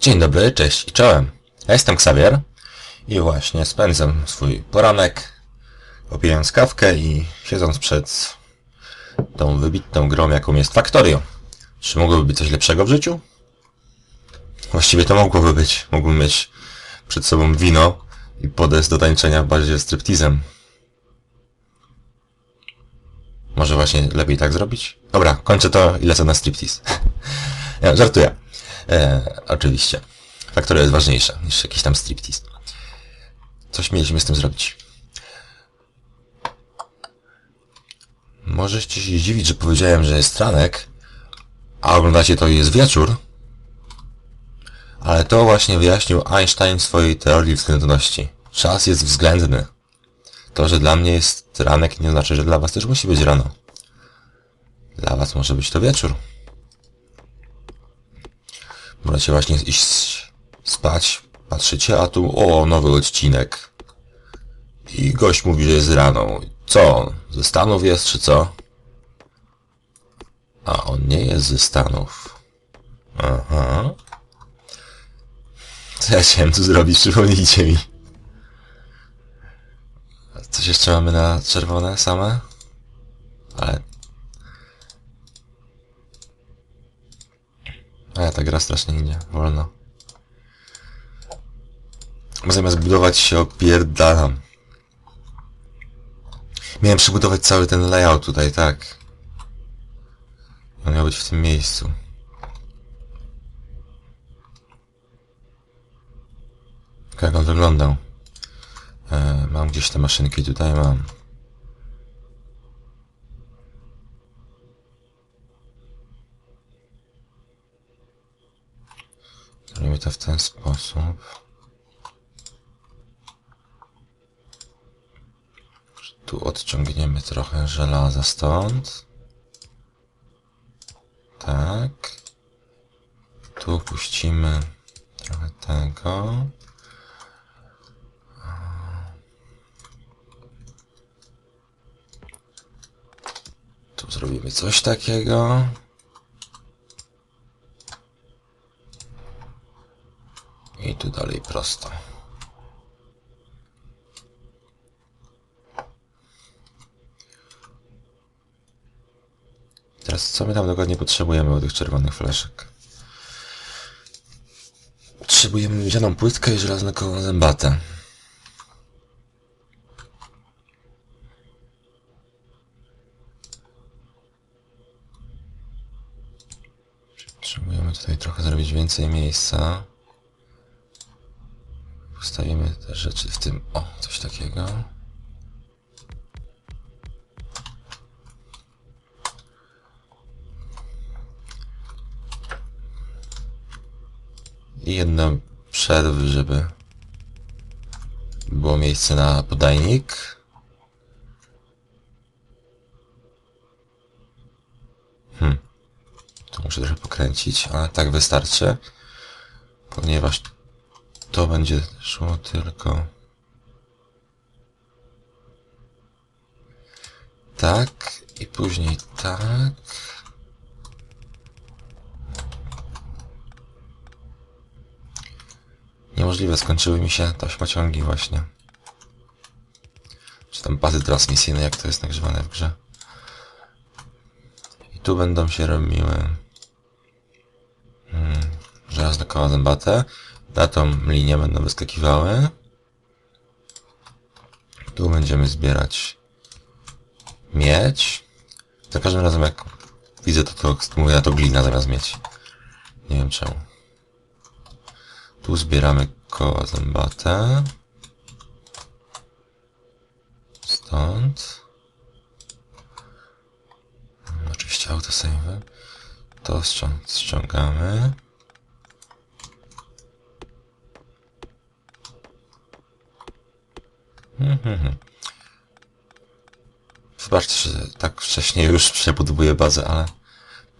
Dzień dobry, cześć i czołem. Ja jestem Xavier i właśnie spędzam swój poranek, popijając kawkę i siedząc przed tą wybitną grą, jaką jest Factorio. Czy mogłoby być coś lepszego w życiu? Właściwie to mogłoby być. Mógłbym mieć przed sobą wino i podest do tańczenia w bazie striptizem. Może właśnie lepiej tak zrobić? Dobra, kończę to i lecę na striptease. ja, żartuję. E, oczywiście. Faktoria jest ważniejsza niż jakiś tam striptease. Coś mieliśmy z tym zrobić. Możecie się zdziwić, że powiedziałem, że jest ranek, a oglądacie to i jest wieczór. Ale to właśnie wyjaśnił Einstein w swojej teorii względności. Czas jest względny. To, że dla mnie jest ranek nie znaczy, że dla was też musi być rano. Dla was może być to wieczór. Możecie właśnie iść spać, patrzycie, a tu o, nowy odcinek. I gość mówi, że jest rano. Co on? Ze Stanów jest, czy co? A on nie jest ze Stanów. Aha. Co ja chciałem tu zrobić? Przypomnijcie mi. Coś jeszcze mamy na czerwone same? Ale... A ta gra strasznie idzie, wolno. Bo Zamiast budować się opierdalam. Miałem przybudować cały ten layout tutaj, tak. On miał być w tym miejscu. Jak on wyglądał? E, mam gdzieś te maszynki, tutaj mam. To w ten sposób. Tu odciągniemy trochę żelaza stąd. Tak. Tu puścimy trochę tego. Tu zrobimy coś takiego. I tu dalej prosto. Teraz co my tam dokładnie potrzebujemy od tych czerwonych flaszek? Potrzebujemy miedzianą płytkę i żelazne koło zębate. Potrzebujemy tutaj trochę zrobić więcej miejsca. Postawimy te rzeczy w tym... O, coś takiego. I jedno przerwy, żeby było miejsce na podajnik. Hmm. Tu muszę trochę pokręcić, ale tak wystarczy. Ponieważ to będzie szło tylko... Tak i później tak. Niemożliwe, skończyły mi się taśmociągi właśnie. Czy tam bazy transmisyjne, jak to jest nagrzewane w grze. I tu będą się robiły hmm, żelazne koła zębate. Na tą linię będą wyskakiwały. Tu będziemy zbierać miedź. Za każdym razem jak widzę to, to mówię na to glina zamiast mieć. Nie wiem czemu. Tu zbieramy koła zębate. Stąd. Oczywiście autosave. To ścią ściągamy. Mhm. Wybaczcie, że tak wcześnie już przebudowuję bazę, ale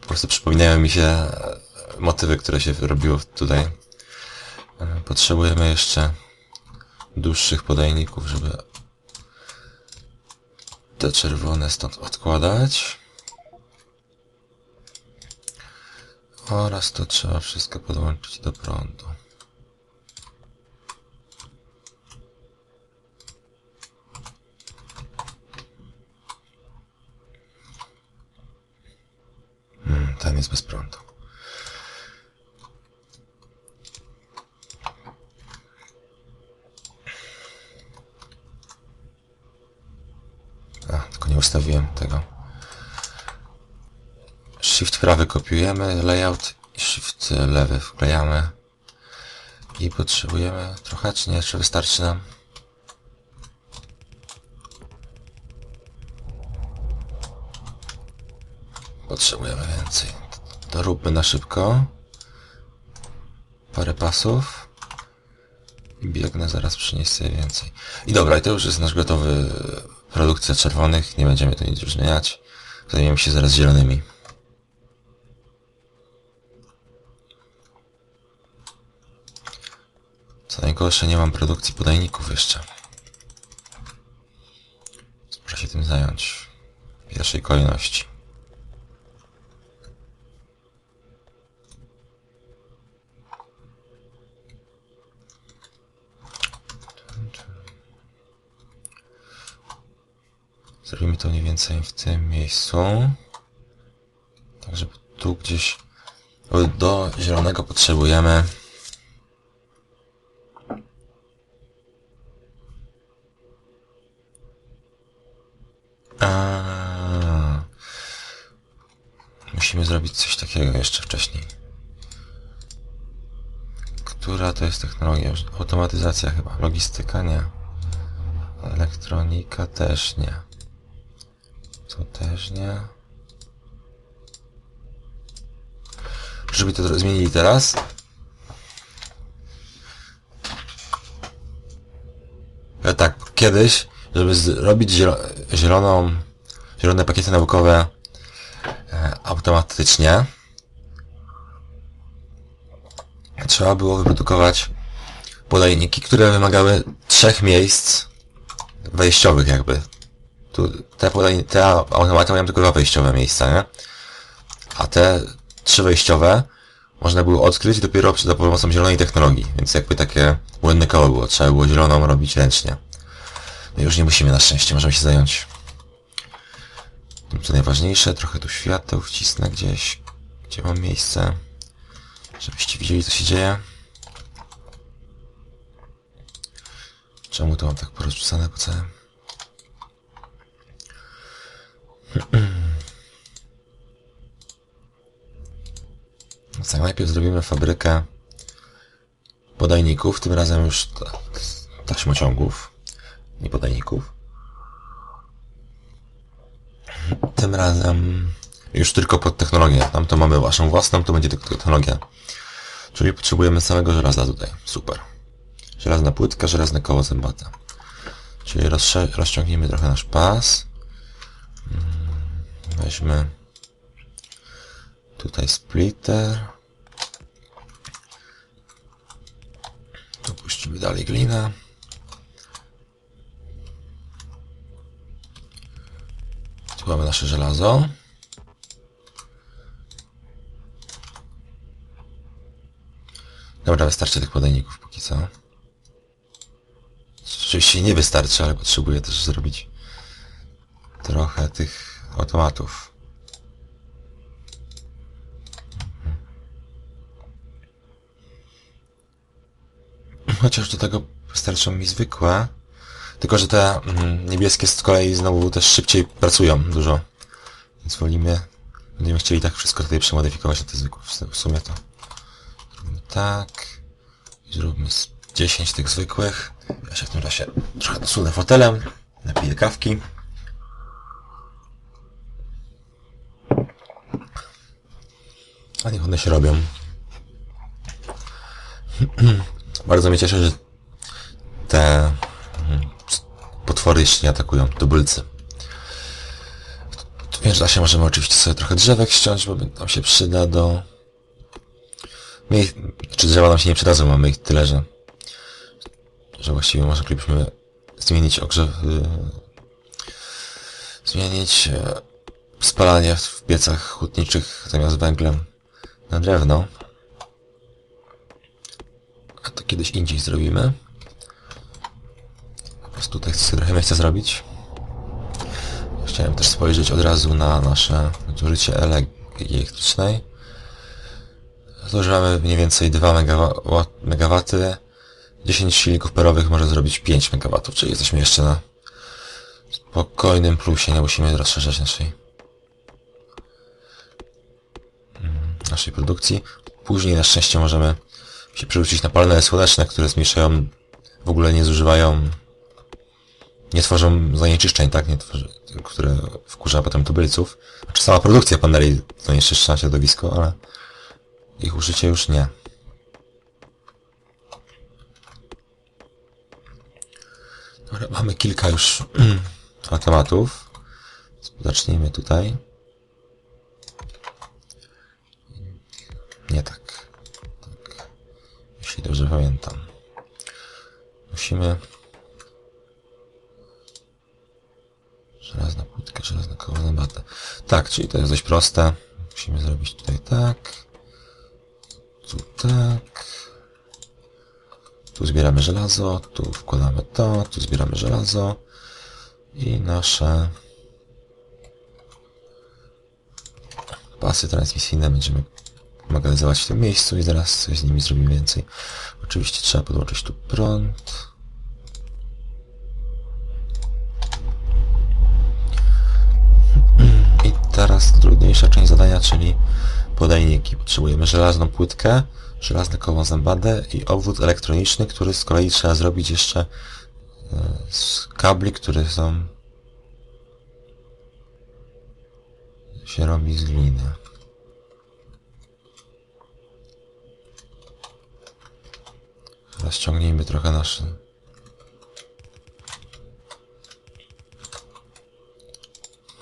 po prostu przypominają mi się e, motywy, które się robiło tutaj. E, Potrzebujemy jeszcze dłuższych podajników, żeby te czerwone stąd odkładać. Oraz to trzeba wszystko podłączyć do prądu. Hmm, ten jest bez prądu. A, tylko nie ustawiłem tego. Shift prawy kopiujemy, layout i shift lewy wklejamy. I potrzebujemy trochę, czy nie? Czy wystarczy nam? Potrzebujemy więcej. Doróbmy na szybko. Parę pasów. I biegnę, zaraz przynieść sobie więcej. I dobra, i to już jest nasz gotowy produkcja czerwonych. Nie będziemy tu nic już zmieniać. Zajmiemy się zaraz zielonymi. Co najgorsze, nie mam produkcji podajników jeszcze. Muszę się tym zająć. W pierwszej kolejności. Zrobimy to mniej więcej w tym miejscu. Tak, żeby tu gdzieś... Do zielonego potrzebujemy... A, Musimy zrobić coś takiego jeszcze wcześniej. Która to jest technologia? Automatyzacja chyba. Logistyka nie. Elektronika też nie. To też nie. Żeby to zmienili teraz. Tak, kiedyś, żeby zrobić zielo zieloną, zielone pakiety naukowe e, automatycznie, trzeba było wyprodukować podajniki, które wymagały trzech miejsc wejściowych jakby. Tu te, podaj, te automaty mają tylko dwa wejściowe miejsca, nie? A te trzy wejściowe można było odkryć dopiero za pomocą zielonej technologii, więc jakby takie błędne koło było. Trzeba było zieloną robić ręcznie. No już nie musimy na szczęście, możemy się zająć tym co najważniejsze. Trochę tu świateł wcisnę gdzieś, gdzie mam miejsce, żebyście widzieli co się dzieje. Czemu to mam tak porozrzucane po całym? Więc tak, najpierw zrobimy fabrykę podajników, tym razem już ta, taśmociągów, nie podajników. Tym razem już tylko pod technologię. Tam to mamy waszą własną, to będzie tylko technologia. Czyli potrzebujemy samego żelaza tutaj. Super. Żelazna płytka, żelazne koło zębate. Czyli rozciągniemy trochę nasz pas. Weźmy tutaj splitter. Dopuścimy dalej glinę. Tu mamy nasze żelazo. Dobra, wystarczy tych podajników póki co. Oczywiście nie wystarczy, ale potrzebuję też zrobić trochę tych automatów. Chociaż do tego wystarczą mi zwykłe. Tylko, że te mm, niebieskie z kolei znowu też szybciej pracują dużo. Więc wolimy... Będziemy chcieli tak wszystko tutaj przemodyfikować na te zwykłe. W sumie to... Zróbmy tak. I zróbmy z 10 tych zwykłych. Ja się w tym czasie trochę dosunę fotelem. Napiję kawki. A niech one się robią. Bardzo mnie cieszy, że te mm, potwory jeszcze nie atakują, tubylcy. W międzyczasie możemy oczywiście sobie trochę drzewek ściąć, bo nam się przyda do... My ich, czy drzewa nam się nie przydadzą, mamy ich tyle, że... że właściwie moglibyśmy zmienić ogrzew... y, zmienić e, spalanie w piecach hutniczych zamiast węglem na drewno. A to kiedyś indziej zrobimy. Po prostu tutaj chcę trochę miejsca zrobić. Chciałem też spojrzeć od razu na nasze zużycie elektrycznej. Zużywamy mniej więcej 2 MW, megawaty. 10 silników parowych może zrobić 5 MW, czyli jesteśmy jeszcze na spokojnym plusie, nie musimy rozszerzać naszej mm, naszej produkcji. Później na szczęście możemy się przerzucić na panele słoneczne, które zmniejszają, w ogóle nie zużywają, nie tworzą zanieczyszczeń, tak, nie tworzy, które wkurza potem tubylców. Znaczy sama produkcja paneli zanieczyszcza środowisko, ale ich użycie już nie. Dobra, mamy kilka już tematów. Zacznijmy tutaj. Nie tak. tak. Jeśli dobrze pamiętam. Musimy... Żelazna płytka, żelazna koła zębata. Tak, czyli to jest dość proste. Musimy zrobić tutaj tak. Tu tak. Tu zbieramy żelazo, tu wkładamy to, tu zbieramy żelazo i nasze pasy transmisyjne będziemy magazynować w tym miejscu i zaraz coś z nimi zrobimy więcej. Oczywiście trzeba podłączyć tu prąd. I teraz trudniejsza część zadania, czyli podajniki. Potrzebujemy żelazną płytkę, żelazne koło zębadę i obwód elektroniczny, który z kolei trzeba zrobić jeszcze e, z kabli, które są się robi z gliny. Teraz ściągnijmy trochę nasze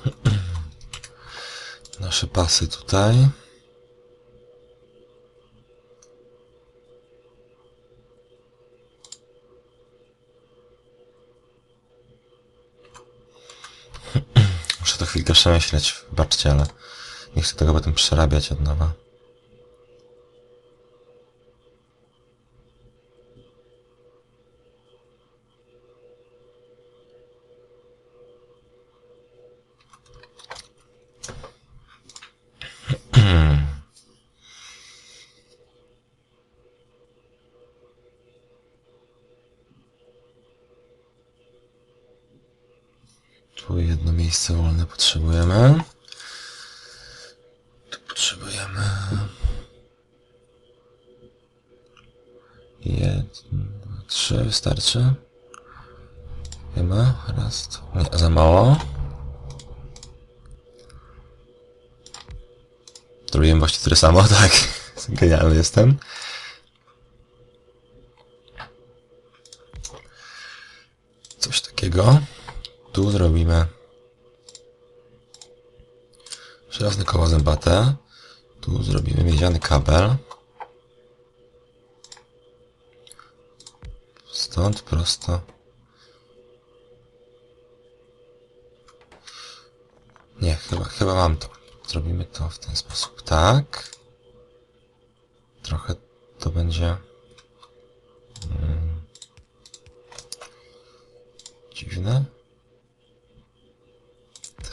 nasze pasy tutaj. Muszę to chwilkę przemyśleć, wybaczcie, ale nie chcę tego potem przerabiać od nowa. Tu jedno miejsce wolne potrzebujemy. Tu potrzebujemy... Jedno, trzy, wystarczy. Chyba, raz, dwa, nie, za mało. Zrobiłem właśnie tyle samo, tak. Genialny jestem. Coś takiego. Tu zrobimy żelazne koło zębate. Tu zrobimy miedziany kabel. Stąd prosto. Nie, chyba, chyba mam to. Zrobimy to w ten sposób. Tak. Trochę to będzie... Mm, dziwne.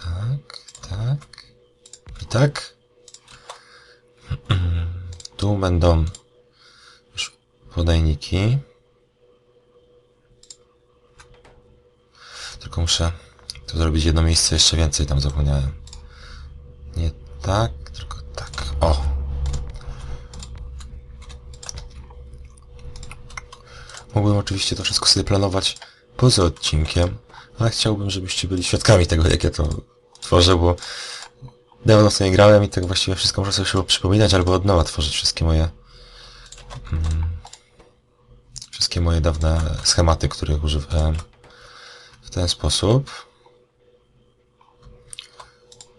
Tak, tak. I tak. Tu będą już podajniki. Tylko muszę tu zrobić jedno miejsce jeszcze więcej, tam zapomniałem. Nie tak, tylko tak. O! Mógłbym oczywiście to wszystko sobie planować poza odcinkiem, ale chciałbym, żebyście byli świadkami tego, jak ja to tworzę, bo dawno nie grałem i tak właściwie wszystko muszę sobie przypominać, albo od nowa tworzyć wszystkie moje mm, wszystkie moje dawne schematy, których używałem w ten sposób.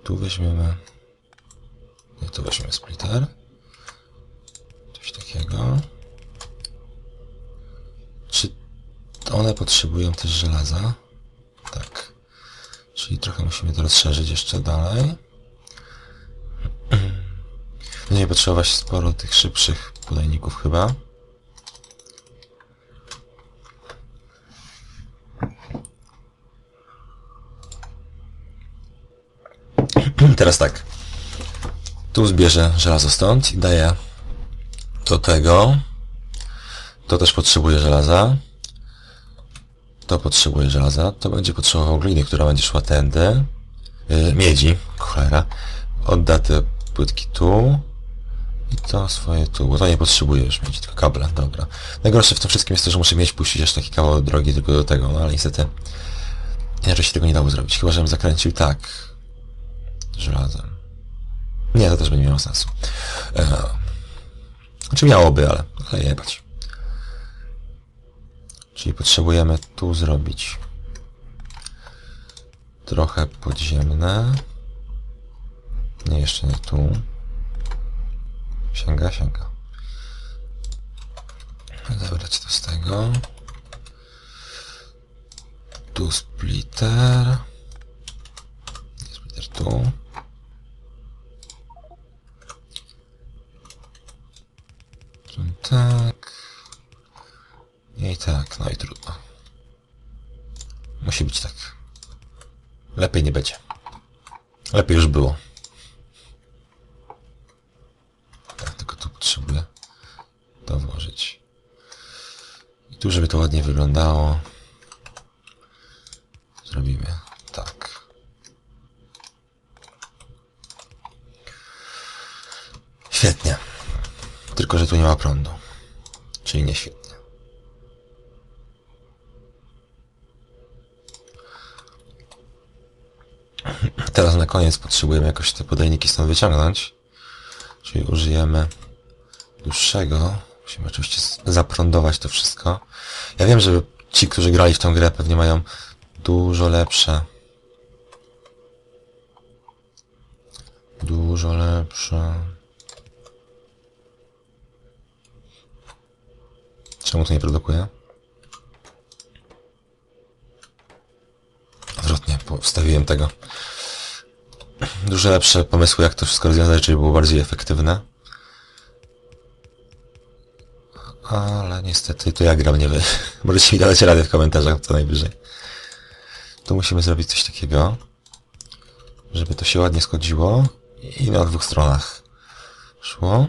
Tu weźmiemy nie, tu weźmiemy splitter. Coś takiego. Czy one potrzebują też żelaza? Tak. Czyli trochę musimy to rozszerzyć jeszcze dalej. Będziemy potrzebować sporo tych szybszych podajników chyba. Teraz tak. Tu zbierze żelazo stąd i daję do tego. To też potrzebuje żelaza. To potrzebuje żelaza. To będzie potrzebował gliny, która będzie szła tędy. Yy, miedzi. Cholera. Odda te płytki tu. I to swoje tu, bo to nie potrzebuje już mieć, tylko kable, dobra. Najgorsze w tym wszystkim jest to, że muszę mieć puścić aż taki kawał drogi tylko do tego, no ale niestety inaczej się tego nie dało zrobić, chyba żebym zakręcił tak żelazem. Nie, to też będzie miało sensu. E, znaczy miałoby, ale, ale jebać. Czyli potrzebujemy tu zrobić trochę podziemne. Nie, jeszcze nie tu. Sięga, sięga. Zabrać to z tego. Tu splitter. Splitter tu. Tu tak. I tak, no i trudno. Musi być tak. Lepiej nie będzie. Lepiej już było. Tak, tylko tu potrzebuję to włożyć. I tu, żeby to ładnie wyglądało, zrobimy tak. Świetnie. Tylko, że tu nie ma prądu. Czyli nie świetnie. Teraz na koniec potrzebujemy jakoś te podajniki stąd wyciągnąć. Czyli użyjemy dłuższego. Musimy oczywiście zaprądować to wszystko. Ja wiem, że ci, którzy grali w tę grę pewnie mają dużo lepsze. Dużo lepsze. Czemu to nie produkuje? Odwrotnie, wstawiłem tego. Dużo lepsze pomysły, jak to wszystko rozwiązać, żeby było bardziej efektywne. Ale niestety to ja gram, nie wy. Możecie mi dać radę w komentarzach co najwyżej. Tu musimy zrobić coś takiego, żeby to się ładnie schodziło i na dwóch stronach szło.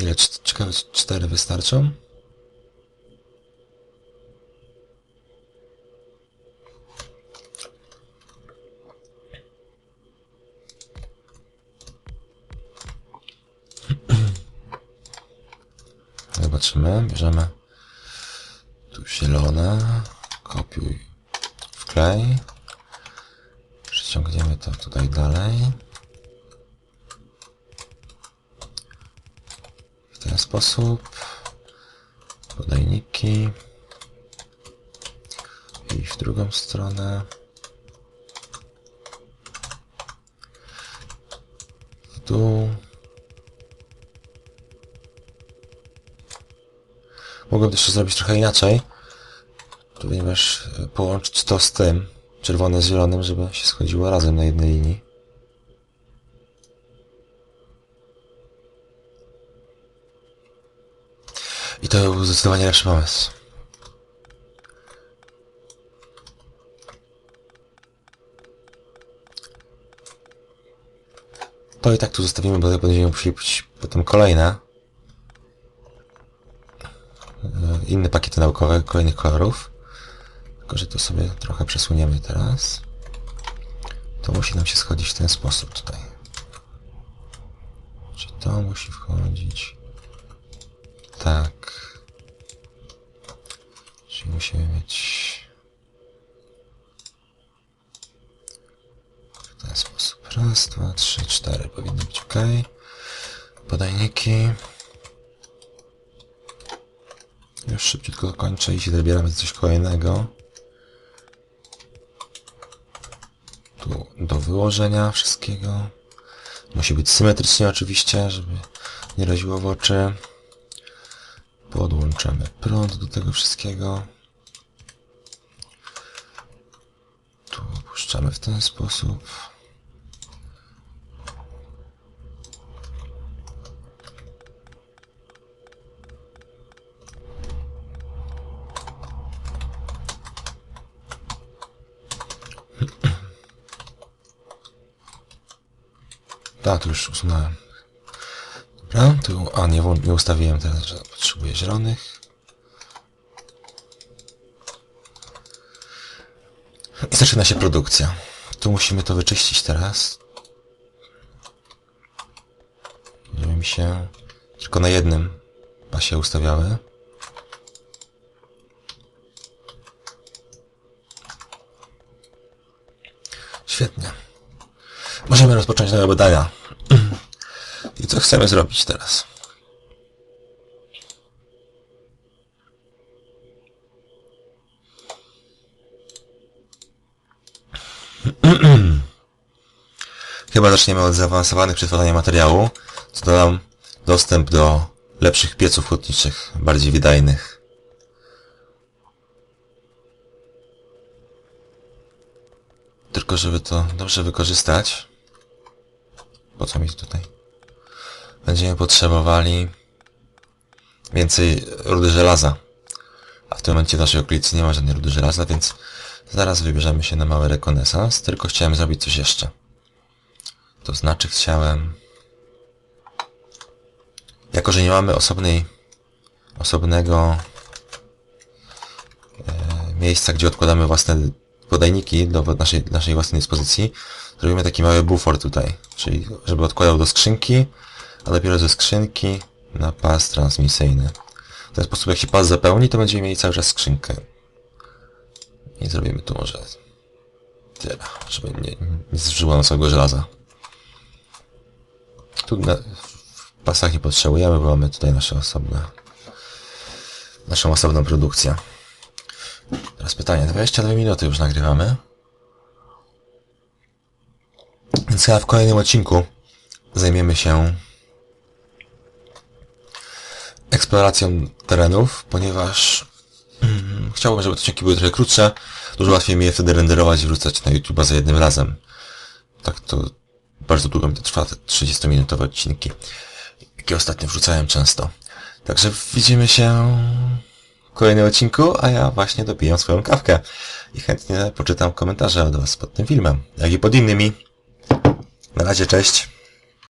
Ile? Ciekawe, cztery wystarczą? Bierzemy tu zielone, kopiuj, wklej, przyciągniemy to tutaj dalej. W ten sposób, podajniki i w drugą stronę. W dół. Mogłem też zrobić trochę inaczej, ponieważ e, połączyć to z tym, czerwone z zielonym, żeby się schodziło razem na jednej linii. I to był zdecydowanie lepszy pomysł. To i tak tu zostawimy, bo będziemy musieli potem kolejne. E, Inne pakiety naukowe kolejnych kolorów. Tylko, że to sobie trochę przesuniemy teraz. To musi nam się schodzić w ten sposób tutaj. Czy to musi wchodzić? Tak. Czyli musimy mieć... W ten sposób. Raz, dwa, trzy, cztery. Powinno być ok. Podajniki. Już szybciutko kończę i się zabieramy za coś kolejnego. Tu do wyłożenia wszystkiego. Musi być symetrycznie oczywiście, żeby nie raziło w oczy. Podłączamy prąd do tego wszystkiego. Puszczamy w ten sposób. Tak, tu już usunąłem. Dobra, tu... A, nie, nie ustawiłem teraz, że potrzebuję zielonych. I zaczyna się produkcja. Tu musimy to wyczyścić teraz. Żeby mi się tylko na jednym pasie ustawiały. Świetnie. Możemy rozpocząć nowe badania. I co chcemy zrobić teraz? Chyba zaczniemy od zaawansowanych przetwarzania materiału, co da nam dostęp do lepszych pieców hutniczych, bardziej wydajnych. Tylko żeby to dobrze wykorzystać, po co mi tutaj? Będziemy potrzebowali więcej rudy żelaza. A w tym momencie w naszej okolicy nie ma żadnej rudy żelaza, więc zaraz wybierzemy się na mały rekonesans, tylko chciałem zrobić coś jeszcze. To znaczy chciałem... Jako, że nie mamy osobnej, osobnego e, miejsca, gdzie odkładamy własne podajniki do naszej, naszej własnej dyspozycji, zrobimy taki mały bufor tutaj, czyli żeby odkładał do skrzynki, a dopiero ze skrzynki na pas transmisyjny. W ten sposób jak się pas zapełni, to będziemy mieli cały czas skrzynkę. I zrobimy tu może tyle, żeby nie, nie zużyło całego żelaza. Tu na, w pasach nie potrzebujemy, bo mamy tutaj nasze osobne, naszą osobną produkcję. Teraz pytanie, 22 minuty już nagrywamy. Więc chyba w kolejnym odcinku zajmiemy się eksploracją terenów, ponieważ mm, chciałbym, żeby odcinki były trochę krótsze. Dużo łatwiej mi je wtedy renderować i wrzucać na YouTube'a za jednym razem. Tak to bardzo długo mi to trwa, te 30-minutowe odcinki, jakie ostatnio wrzucałem często. Także widzimy się w kolejnym odcinku, a ja właśnie dopijam swoją kawkę i chętnie poczytam komentarze od Was pod tym filmem, jak i pod innymi. Na razie, cześć.